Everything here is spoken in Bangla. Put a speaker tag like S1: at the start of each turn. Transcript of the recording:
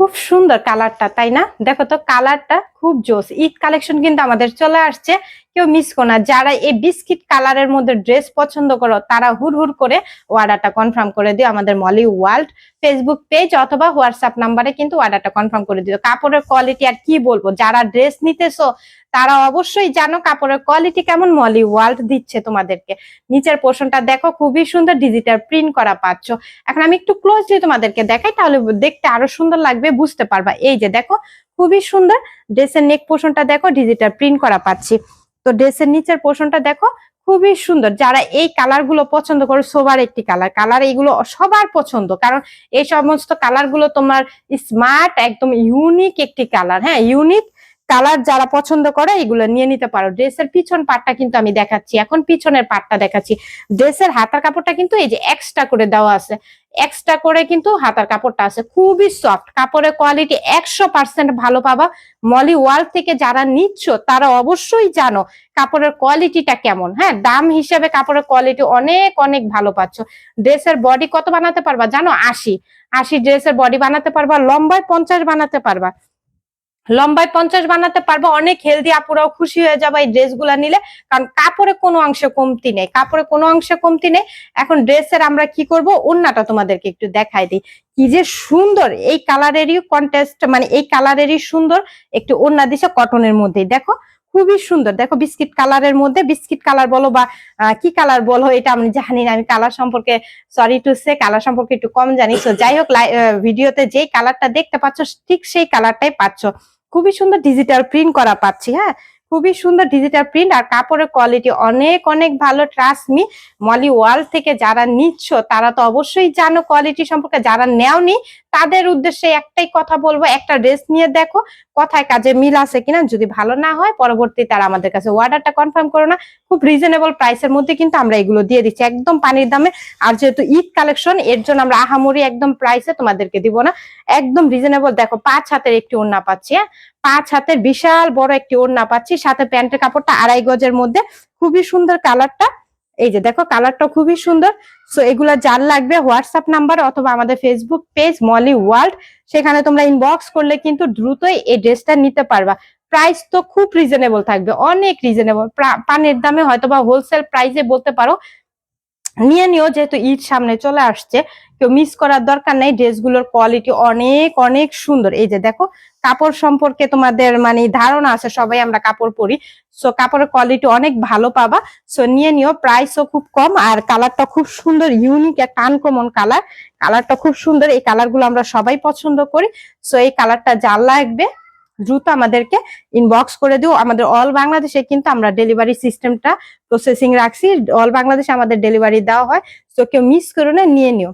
S1: খুব সুন্দর কালারটা তাই না? দেখো তো কালারটা খুব জোস। ঈদ কালেকশন কিন্তু আমাদের চলে আসছে। কেউ মিস করো না। যারা এই বিস্কিট কালারের মধ্যে ড্রেস পছন্দ করো, তারা হুর হুর করে অর্ডারটা কনফার্ম করে দিও আমাদের মলি ওয়ার্ল্ড ফেসবুক পেজ অথবা হোয়াটসঅ্যাপ নাম্বারে কিন্তু অর্ডারটা কনফার্ম করে দিও। কাপড়ের কোয়ালিটি আর কি বলব? যারা ড্রেস নিতেছো, তারা অবশ্যই জানো কাপড়ের কোয়ালিটি কেমন মলি ওয়ার্ল্ড দিচ্ছে তোমাদেরকে। নিচের পোর্শনটা দেখো, খুবই সুন্দর ডিজিটাল প্রিন্ট করা পাচ্ছ। এখন আমি একটু ক্লোজলি তোমাদেরকে দেখাই, তাহলে দেখতে আরও সুন্দর লাগবে, বুঝতে পারবা। এই যে দেখো খুবই সুন্দর। ড্রেসের নেক পোর্শনটা দেখো ডিজিটাল প্রিন্ট করা পাচ্ছি। তো ড্রেসের নিচের পোর্শনটা দেখো, খুবই সুন্দর। যারা এই কালারগুলো পছন্দ করে, সবার একটি কালার কালার এইগুলো সবার পছন্দ, কারণ এই সমস্ত কালারগুলো তোমার স্মার্ট একদম ইউনিক একটি কালার হ্যাঁ ইউনিক কালার যারা পছন্দ করে এগুলো নিয়ে নিতে পারো। ড্রেসের পিছন পাটটা কিন্তু আমি দেখাচ্ছি। এখন পিছনের পাটটা দেখাচ্ছি। ড্রেসের হাতার কাপড়টা কিন্তু এই যে এক্সট্রা করে দেওয়া আছে। এক্সট্রা করে কিন্তু হাতার কাপড়টা আছে। খুবই সফট কাপড়ের কোয়ালিটি একশো পার্সেন্ট ভালো পাবা। মলি ওয়াল থেকে যারা নিচ্ছ, তারা অবশ্যই জানো কাপড়ের কোয়ালিটিটা কেমন। হ্যাঁ দাম হিসেবে কাপড়ের কোয়ালিটি অনেক অনেক ভালো পাচ্ছ। ড্রেসের বডি কত বানাতে পারবা? জানো আশি। আশি ড্রেসের বডি বানাতে পারবা, লম্বায় পঞ্চাশ বানাতে পারবা। লম্বায় পঞ্চাশ বানাতে পারব, অনেক হেলদি আপুরাও খুশি হয়ে যাবে এই ড্রেসগুলা নিলে। কারণ কাপড়ে কোনো অংশে কমতি নেই, কাপড়ে কোনো অংশে কমতি নেই। এখন ড্রেসের আমরা কি করব? ওন্নাটা তোমাদেরকে একটু দেখাই দিই। কি যে সুন্দর, এই কালারেরই কন্টেস্ট মানে এই কালারেরই সুন্দর। একটু ওন্না দিছে কটনের মধ্যেই, দেখো? খুবই সুন্দর। দেখো বিস্কিট কালারের মধ্যে বিস্কিট কালার বলো বা কি কালার বলো, এটা আমি জানি না, আমি কালার সম্পর্কে সরি টু সে কালার সম্পর্কে একটু কম জানি। তো যাই হোক ভিডিওতে যেই কালারটা দেখতে পাচ্ছ, ঠিক সেই কালারটাই পাচ্ছ। খুবই সুন্দর ডিজিটাল প্রিন্ট করা পাচ্ছি হ্যাঁ? খুবই সুন্দর ডিজিটাল প্রিন্ট আর কাপড়ের কোয়ালিটি অনেক অনেক ভালো। ট্রাস্ট মলি ওয়াল থেকে যারা নিচ্ছ, তারা তো অবশ্যই জানো কোয়ালিটি সম্পর্কে। যারা নেওনি তাদের উদ্দেশ্যে একটাই কথা বলব, একটা ড্রেস নিয়ে দেখো কথায় কাজে মিল আছে কিনা, যদি ভালো না হয় পরবর্তী তারা আমাদের কাছে অর্ডারটা কনফার্ম করো না, খুব রিজনেবল প্রাইসের মধ্যে কিন্তু আমরা এগুলো দিয়ে দিচ্ছি। একদম পানির দামে, আর যেহেতু ঈদ কালেকশন এর জন্য আমরা আহামরি একদম প্রাইসে তোমাদেরকে দিব না। একদম রিজনেবল দেখো পাঁচ হাতের একটি ওড়না পাচ্ছি হ্যাঁ? পাঁচ হাতের বিশাল বড় একটি ওড়না পাচ্ছি, সাথে প্যান্টের কাপড়টা আড়াই গজের মধ্যে, খুবই সুন্দর কালারটা এই যে দেখো কালারটা খুবই সুন্দর। সো এগুলা যার লাগবে হোয়াটসঅ্যাপ নাম্বার অথবা আমাদের ফেসবুক পেজ মলি ওয়ার্ল্ড সেখানে তোমরা ইনবক্স করলে কিন্তু দ্রুতই এই ড্রেসটা নিতে পারবা। প্রাইস তো খুব রিজনেবল থাকবে, অনেক রিজনেবল পানের দামে হয়তো বা হোলসেল প্রাইসে বলতে পারো নিয়ে নিও, যেহেতু ঈদ সামনে চলে আসছে, কেউ মিস করার দরকার নেই, ড্রেসগুলোর কোয়ালিটি অনেক অনেক সুন্দর। এই যে দেখো, কাপড় সম্পর্কে তোমাদের মানে ধারণা আছে, সবাই আমরা কাপড় পরি। সো কাপড়ের কোয়ালিটি অনেক ভালো পাবা। সো নিয়ে নিও প্রাইসও খুব কম আর কালারটা খুব সুন্দর ইউনিক একটা আনকমন কালার কালারটা খুব সুন্দর, এই কালারগুলো আমরা সবাই পছন্দ করি। সো এই কালারটা যার লাগবে। দ্রুত আমাদেরকে ইনবক্স করে দিও। আমাদের অল বাংলাদেশে কিন্তু আমরা ডেলিভারি সিস্টেমটা প্রসেসিং রাখছি। অল বাংলাদেশে আমাদের ডেলিভারি দেওয়া হয়। তো কেউ মিস করে না, নিয়ে নিও।